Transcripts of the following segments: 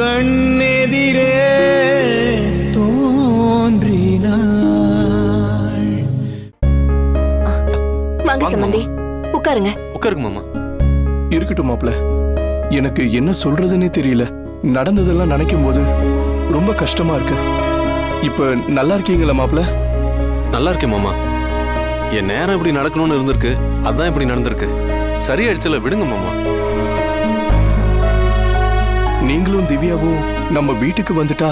கண்ணெதிரே தோன்றினாள். வாங்க சம்பந்தி. உட்காருங்க. உட்காருங்க மாமா. இருக்கட்டும் மாப்ள எனக்கு என்ன சொல்றதுன்னே தெரியல. நடந்ததெல்லாம் நினைக்கும் போது ரொம்ப கஷ்டமா இருக்கு. இப்ப நல்லா இருக்கீங்களா மாப்ள நல்லா இருக்கேன் மாமா. என் நேரம் இப்படி நடக்கணும்னு இருந்திருக்கு. அதான் இப்படி நடந்திருக்கு. சரியாயிடுச்சுல விடுங்க மாமா. நீங்களும் திவ்யாவும் நம்ம வீட்டுக்கு வந்துட்டா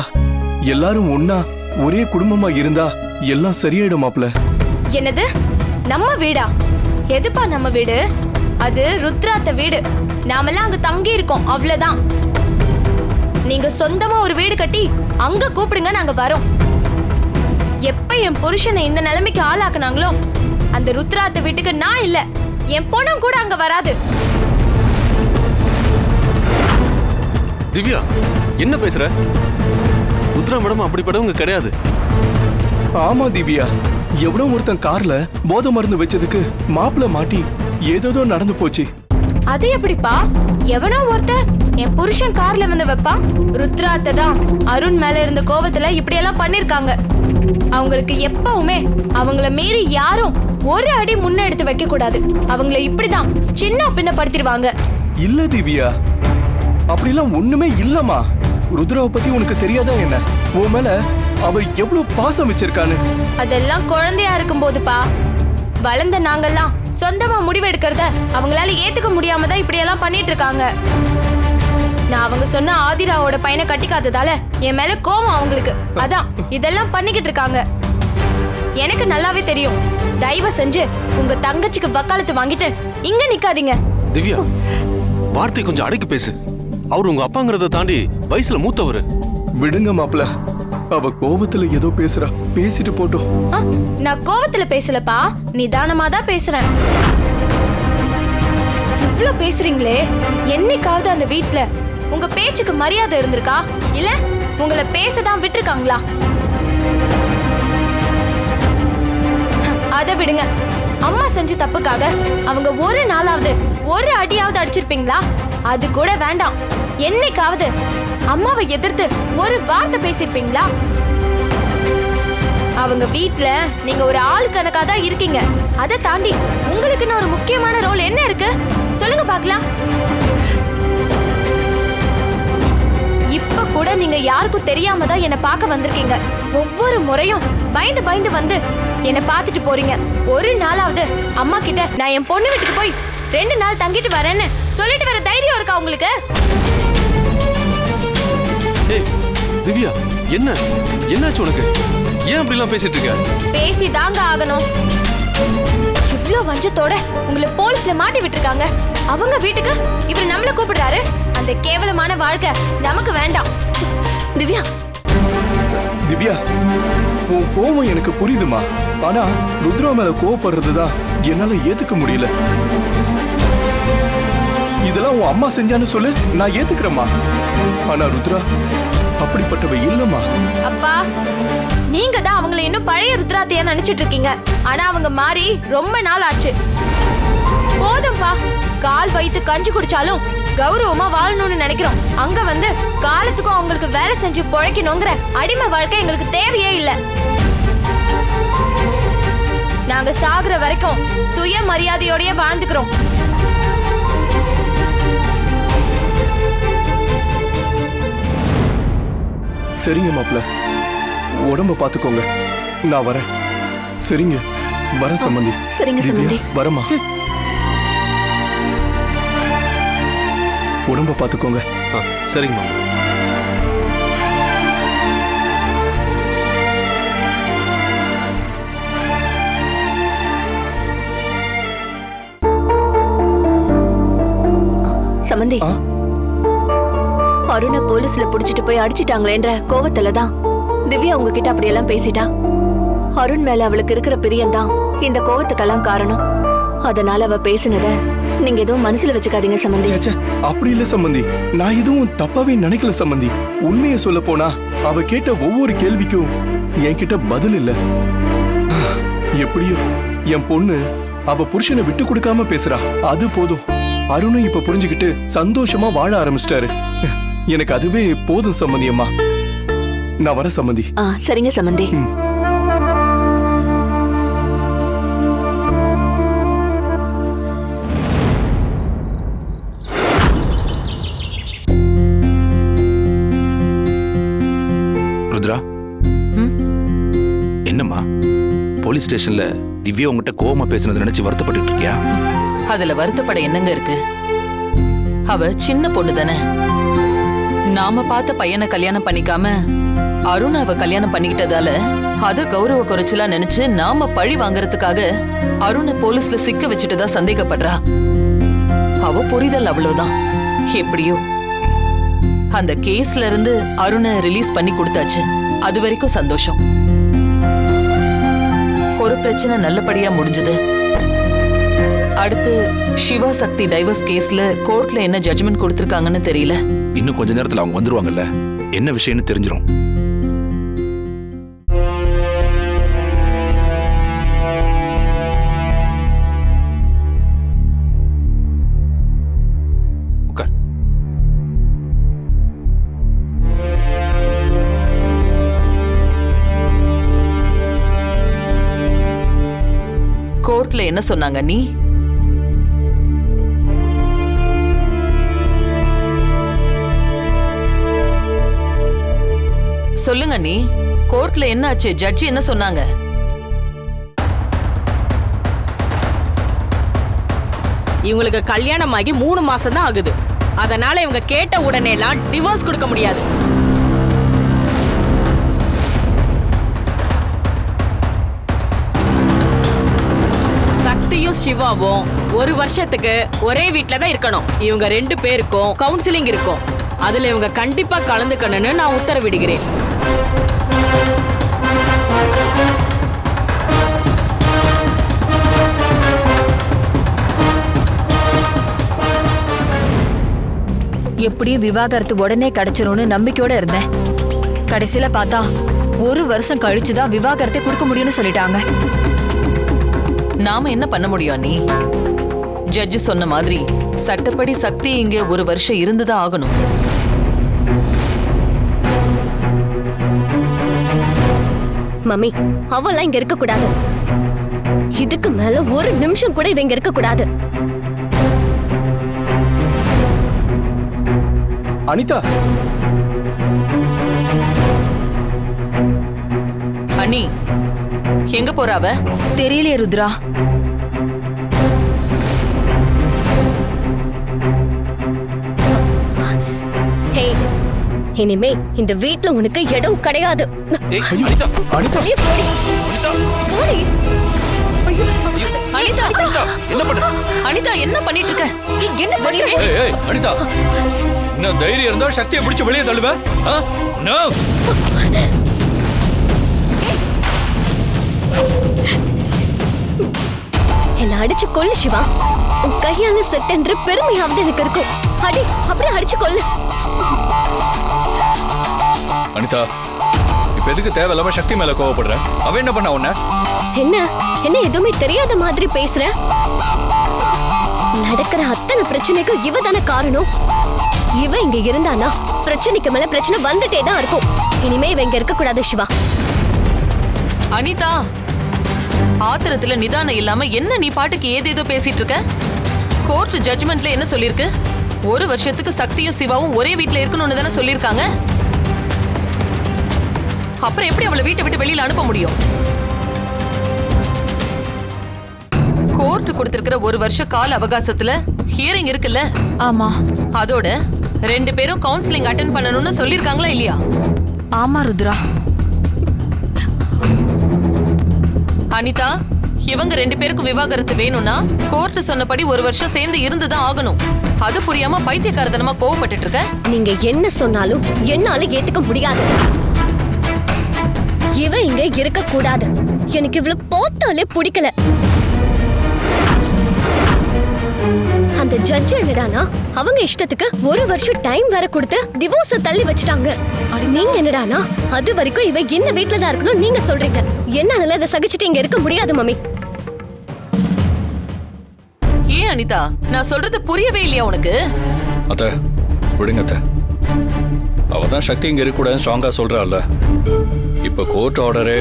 எல்லாரும் ஒன்னா ஒரே குடும்பமா இருந்தா எல்லாம் சரியாயிடும் மாப்ள. என்னது? நம்ம வீடா? எதுப்பா நம்ம வீடு? அது ருத்ராத்த வீடு. நாமெல்லாம் அங்க தங்கி இருக்கோம் அவ்வளவுதான் நீங்க சொந்தமா ஒரு வீடு கட்டி அங்க கூப்பிடுங்க நாங்க வரோம். எப்ப என் புருஷனை இந்த நிலைமைக்கு ஆளாக்குனாங்களோ அந்த ருத்ராத்த வீட்டுக்கு நான் இல்ல. என் பொண்ணும் கூட அங்க வராது. திவ்யா என்ன பேசுற? ருத்ரா மேடம் அப்படிப்பட்டவங்க கிடையாது. ஆமா திவ்யா எவ்வளோ ஒருத்தன் கார்ல போதை மருந்து வச்சதுக்கு மாப்பிள மாட்டி ஏதேதோ நடந்து போச்சு. அது எப்படிப்பா? எவனோ ஒருத்தன் என் புருஷன் கார்ல வந்து வைப்பான் ருத்ராத்த தான் அருண் மேல இருந்த கோவத்துல இப்படி எல்லாம் பண்ணிருக்காங்க. அவங்களுக்கு எப்பவுமே அவங்கள மீறி யாரும் ஒரு அடி முன்ன எடுத்து வைக்க கூடாது அவங்கள இப்படிதான் சின்ன பின்ன படுத்திடுவாங்க இல்ல திவ்யா அப்படிலாம் ஒண்ணுமே இல்லம்மா. ருத்ராவை பத்தி உனக்கு தெரியாதா என்ன? உன் மேல அவ எவ்வளவு பாசம் வச்சிருக்கான்னு. அதெல்லாம் குழந்தையா இருக்கும் போதுப்பா வளர்ந்த நாங்கெல்லாம் சொந்தமா முடிவெடுக்கிறத அவங்களால ஏத்துக்க முடியாம தான் இப்படி எல்லாம் பண்ணிட்டு இருக்காங்க நான் அவங்க சொன்ன ஆதிராவோட பையனை கட்டிக்காததால என் மேல கோவம் அவங்களுக்கு. அதான் இதெல்லாம் பண்ணிக்கிட்டு இருக்காங்க எனக்கு நல்லாவே தெரியும். தயவு செஞ்சு உங்க தங்கச்சிக்கு வக்காலத்து வாங்கிட்டு இங்க நிக்காதீங்க. திவ்யா வார்த்தை கொஞ்சம் அடக்கி பேசு. அவர் உங்க அப்பாங்கிறத தாண்டி வயசுல மூத்தவர். விடுங்க மாப்ள. அவ கோபத்துல ஏதோ பேசுறா. பேசிட்டு போட்டோம். ஆ, நான் கோவத்துல பேசலப்பா. நிதானமா தான் பேசுறேன். இவ்ளோ பேசுறீங்களே. என்னைக்காவது அந்த வீட்ல உங்க பேச்சுக்கு மரியாதை இருந்திருக்கா? இல்ல உங்களை பேசதான் விட்டுருக்காங்களா? அதை விடுங்க. அம்மா செஞ்ச தப்புக்காக அவங்க ஒரு நாளாவது ஒரு அடியாவது அடிச்சிருப்பீங்களா? அது கூட வேண்டாம். என்னைக்காவது அம்மாவை எதிர்த்து ஒரு வார்த்தை பேசியிருப்பீங்களா? அவங்க வீட்ல நீங்க ஒரு ஆள் கணக்கா தான் இருக்கீங்க. அதை தாண்டி உங்களுக்குன்னு ஒரு முக்கியமான ரோல் என்ன இருக்கு? சொல்லுங்க பார்க்கலாம். இப்ப கூட நீங்க யாருக்கும் தெரியாம தான் என்ன பார்க்க வந்திருக்கீங்க. ஒவ்வொரு முறையும் பயந்து பயந்து வந்து என்ன பார்த்துட்டு போறீங்க. ஒரு நாளாவது அம்மா கிட்ட நான் என் பொண்ணு வீட்டுக்கு போய் ரெண்டு நாள் தங்கிட்டு வரேன்னு சொல்லிட்டு வர தைரியம் இருக்கா உங்களுக்கு? ஏய் திவ்யா என்ன? என்னாச்சு உனக்கு? ஏன் அப்படிலாம் பேசிட்டு இருக்க? பேசி தாங்க ஆகணும். இவ்ளோ வஞ்சத்தோட உங்களை போலீஸ்ல மாட்டி விட்டுருக்காங்க. அவங்க வீட்டுக்கு இவர் நம்மள கூப்பிடுறாரு. அந்த கேவலமான வாழ்க்கை நமக்கு வேண்டாம். திவ்யா. திவ்யா உன் கோவம் எனக்கு புரியுதுமா. ஆனா ருத்ரா மேல கோவப்படுறதுதான் என்னால ஏத்துக்க முடியல. இதெல்லாம் உன் அம்மா செஞ்சான்னு சொல்லு. நான் ஏத்துக்கிறேம்மா. ஆனா ருத்ரா அப்படிப்பட்டவ இல்லம்மா. அப்பா நீங்க தான் அவங்கள இன்னும் பழைய ருத்ராத்தையா நினைச்சிட்டு இருக்கீங்க ஆனா அவங்க மாறி ரொம்ப நாள் ஆச்சு. போதும்பா. கால் வைத்து கஞ்சி குடிச்சாலும் கௌரவமா வாழணும்னு நினைக்கிறோம். அங்க வந்து காலத்துக்கும் அவங்களுக்கு வேலை செஞ்சு பொழைக்கணுங்கிற அடிமை வாழ்க்கை எங்களுக்கு தேவையே இல்ல. நாங்க சாகுற வரைக்கும் சுயமரியாதையோடயே வாழ்ந்துக்கிறோம். சரிங்க மாப்ள உடம்ப பாத்துக்கோங்க. நான் வரேன். சரிங்க. வரேன் சம்மந்தி சரிங்க சம்பந்தி. வரேம்மா. உடம்ப பாத்துக்கோங்க. ஆ, சரிங்க மாமா. சம்பந்தி? அருணை போலீஸ்ல புடிச்சிட்டு போய் அடிச்சிட்டாங்களேன்ற கோவத்துல தான் திவ்யா உங்ககிட்ட அப்படியெல்லாம் பேசிட்டா. அருண் மேல அவளுக்கு இருக்கிற பிரியம்தான் இந்த கோவத்துக்கெல்லாம் காரணம். அதனால அவ பேசினத நீங்க எதுவும் மனசுல வச்சுக்காதீங்க சம்பந்தி அப்படி இல்ல சம்பந்தி நான் எதுவும் தப்பாவே நினைக்கல சம்பந்தி உண்மையை சொல்ல போனா அவ கேட்ட ஒவ்வொரு கேள்விக்கும் என்கிட்ட பதில் இல்ல. எப்படியோ என் பொண்ணு அவ புருஷனை விட்டு கொடுக்காம பேசுறா. அது போதும். அருணும் இப்ப புரிஞ்சுக்கிட்டு சந்தோஷமா வாழ ஆரம்பிச்சிட்டாரு. எனக்கு அதுவே போதும் சம்மந்தி அம்மா. நான் வர சம்மந்தி சரிங்க சம்மந்தி என்னம்மா? போலீஸ் ஸ்டேஷன்ல திவ்யா உங்ககிட்ட கோவமா பேசுனதை நினைச்சு வருத்தப்பட்டு இருக்கியா? அதுல வருத்தப்பட என்னங்க இருக்கு? அவ சின்ன பொண்ணு தானே நாம பார்த்த பையனை கல்யாணம் பண்ணிக்காம அருண் அவ கல்யாணம் பண்ணிக்கிட்டதால அத கௌரவ குறைச்சலா நினைச்சு நாம பழி வாங்குறதுக்காக அருணை போலீஸ்ல சிக்க வச்சுட்டு தான் சந்தேகப்படுறா. அவ புரிதல் அவ்வளவுதான். எப்படியோ. அந்த கேஸ்ல இருந்து அருணை ரிலீஸ் பண்ணி கொடுத்தாச்சு. அது வரைக்கும் சந்தோஷம். ஒரு பிரச்சனை நல்லபடியா முடிஞ்சது. அடுத்து சிவா சக்தி டைவர்ஸ் கேஸ்ல கோர்ட்ல என்ன ஜட்ஜ்மெண்ட் கொடுத்திருக்காங்கன்னு தெரியல. இன்னும் கொஞ்ச நேரத்துல அவங்க வந்துருவாங்கல்ல? என்ன விஷயம்னு தெரிஞ்சிரும். உட்கார் கோர்ட்ல என்ன சொன்னாங்க நீ? சொல்லுங்க நீ கோர்ட்ல என்ன ஆச்சு ஜட்ஜி என்ன சொன்னாங்க? இவங்களுக்கு கல்யாணம் ஆகி மூணு மாசம் தான் ஆகுது. அதனால இவங்க கேட்ட உடனே எல்லாம் டிவோர்ஸ் கொடுக்க முடியாது. சக்தியும் சிவாவும் ஒரு வருஷத்துக்கு ஒரே வீட்டில் தான் இருக்கணும். இவங்க ரெண்டு பேருக்கும் கவுன்சிலிங் இருக்கும். அதுல இவங்க கண்டிப்பா கலந்துக்கணும்னு நான் உத்தரவிடுகிறேன். எப்படியும் விவாகரத்து உடனே கிடைச்சிரும்னு நம்பிக்கையோட இருந்தேன். கடைசியில பார்த்தா ஒரு வருஷம் கழிச்சு தான் விவாகரத்தை கொடுக்க முடியும்னு சொல்லிட்டாங்க. நாம என்ன பண்ண முடியும் நீ ஜட்ஜி சொன்ன மாதிரி சட்டப்படி சக்தி இங்க ஒரு வருஷம் இருந்துதான் ஆகணும். மம்மி அவெல்லாம் இங்க இருக்க கூடாது இதுக்கு மேல ஒரு நிமிஷம் கூட இவ இங்க இருக்க கூடாது அனிதா! அண்ணி எங்க போறா அவ? தெரியலையே ருத்ரா. ஹே இனிமே இந்த வீட்ல உனக்கு இடம் கிடையாது. அனிதா வெளியே போடி. போடி. ஐயோ, அனிதா என்ன பண்ற அனிதா என்ன பண்ணிட்டு இருக்க? என்ன பண்ணிட்டு அனிதா. தைரியம் இருந்தா சக்தியை பிடிச்சு வெளியே தள்ளுவ. ஆ? No. என்ன அடிச்சு கொல்லு சிவா. உன் கையால செட்டென்று பெருமையாவது எனக்கு இருக்கும். அடி அப்படியே அடிச்சு கொல்லு. அனிதா இப்ப எதுக்கு தேவையில்லாம சக்தி மேல கோவப்படுற? அவ என்ன பண்ண உன்ன? என்ன என்ன எதுவுமே தெரியாத மாதிரி பேசுற? நடக்கிற அத்தனை பிரச்சனைக்கும் இவ தானே காரணம்? இவ இங்க இருந்தானா? பிரச்சனைக்கு மேல பிரச்சனை வந்துட்டே தான் இருக்கும். இனிமே இவ இங்க இருக்க கூடாது சிவா. அனிதா ஆத்திரத்துல நிதானம் இல்லாம என்ன நீ பாட்டுக்கு ஏதேதோ பேசிட்டு இருக்க? கோர்ட் ஜட்ஜ்மெண்ட்ல என்ன சொல்லிருக்கு ஒரு வருஷத்துக்கு சக்தியும் சிவாவும் ஒரே வீட்ல இருக்கணும்னு தானே சொல்லிருக்காங்க அப்புறம் எப்படி அவளை வீட்டை விட்டு வெளியில அனுப்ப முடியும்? கோர்ட் கொடுத்திருக்கிற ஒரு வருஷ கால அவகாசத்துல ஹியரிங் இருக்குல்ல? ஆமா. அதோட ரெண்டு பேரும் கவுன்சிலிங் அட்டென்ட் பண்ணணும்னு சொல்லிருக்காங்களா இல்லையா? ஆமா ருத்ரா. அனிதா இவங்க ரெண்டு பேருக்கும் விவாகரத்து வேணும்னா கோர்ட் சொன்னபடி ஒரு வருஷம் சேர்ந்து இருந்துதான் ஆகணும். அது புரியாம பைத்தியக்காரத்தனமா கோவப்பட்டுட்டு இருக்க நீங்க என்ன சொன்னாலும் என்னால ஏத்துக்க முடியாது. இவ இங்க இருக்க கூடாது எனக்கு இவ்வளவு பார்த்தாலே பிடிக்கல. அந்த ஜட்ஜ் என்னடானா அவங்க இஷ்டத்துக்கு ஒரு வருஷம் டைம் வேற கொடுத்து டிவோர்ஸ தள்ளி வச்சுட்டாங்க. நீங்க என்னடானா அது வரைக்கும் இவ இந்த வீட்ல தான் இருக்கணும் நீங்க சொல்றீங்க. என்னால இதை சகிச்சுட்டு இங்க இருக்க முடியாது மம்மி. ஏன் அனிதா? நான் சொல்றது புரியவே இல்லையா உனக்கு? அத்த விடுங்க அத்த. அவ தான் சக்தி இங்க இருக்கக்கூடாதுன்னு ஸ்ட்ராங்கா சொல்றாள்ல. இப்ப கோர்ட் ஆர்டரே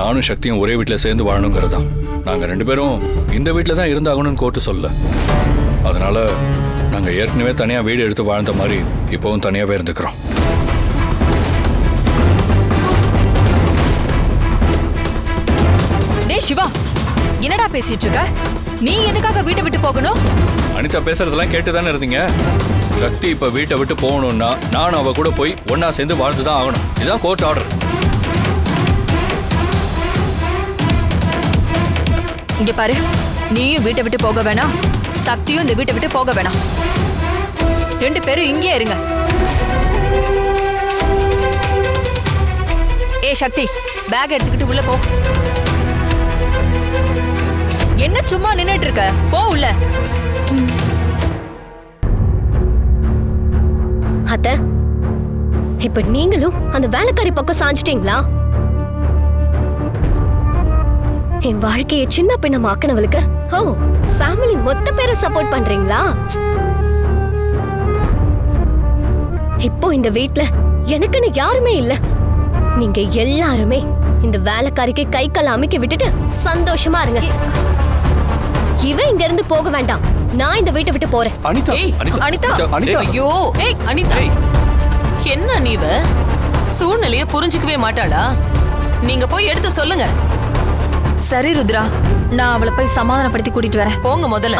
நானும் சக்தியும் ஒரே வீட்டில் சேர்ந்து வாழணுங்கிறதான் நாங்க ரெண்டு பேரும் இந்த வீட்டில் தான் இருந்தாகணும்னு கோர்ட்டு சொல்ல அதனால நாங்க ஏற்கனவே தனியா வீடு எடுத்து வாழ்ந்த மாதிரி இப்போவும் தனியாவே இருந்துக்கிறோம். டேய் சிவா என்னடா பேசிட்டு இருக்க? நீ எதுக்காக வீட்டை விட்டு போகணும்? அனிதா பேசுறதெல்லாம் கேட்டு தானே இருந்தீங்க? சக்தி இப்ப வீட்டை விட்டு போகணும்னா நானும் அவ கூட போய் ஒண்ணா சேர்ந்து வாழ்ந்து தான் ஆகணும். இதுதான் கோர்ட் ஆர்டர் இங்க பாரு. நீயும் வீட்டை விட்டு போக வேணாம். சக்தியும் இந்த வீட்டை விட்டு போக வேணாம். ரெண்டு பேரும் இங்கேயே இருங்க. ஏ சக்தி பேக் எடுத்துக்கிட்டு உள்ள போ. சும்மா நின்னுட்டு இருக்க போ உள்ள. அத்த இப்ப நீங்களும் அந்த வேலைக்காரி பக்கம் சாஞ்சிட்டீங்களா? என் வாழ்க்கையை சின்ன பின்னமாக்கினவளுக்கு ஓ ஃபேமிலி மொத்த பேரை சப்போர்ட் பண்றீங்களா? இப்போ இந்த வீட்ல எனக்குன்னு யாருமே இல்ல. நீங்க எல்லாருமே இந்த வேலைக்காரிக்கு கை கால் அமைக்க விட்டுட்டு சந்தோஷமா இருங்க. இவ இங்க இருந்து போக வேண்டாம். நான் இந்த வீட்டை விட்டு போறேன். அனிதா ஏய் அனிதா, அனிதா. ஐயோ ஏய் அனிதா. என்ன நீவ சூழ்நிலைய புரிஞ்சுக்கவே மாட்டாளா? நீங்க போய் எடுத்து சொல்லுங்க. சரி ருத்ரா. நான் அவளை போய் சமாதானப்படுத்தி கூட்டிட்டு வரேன். போங்க முதல்ல.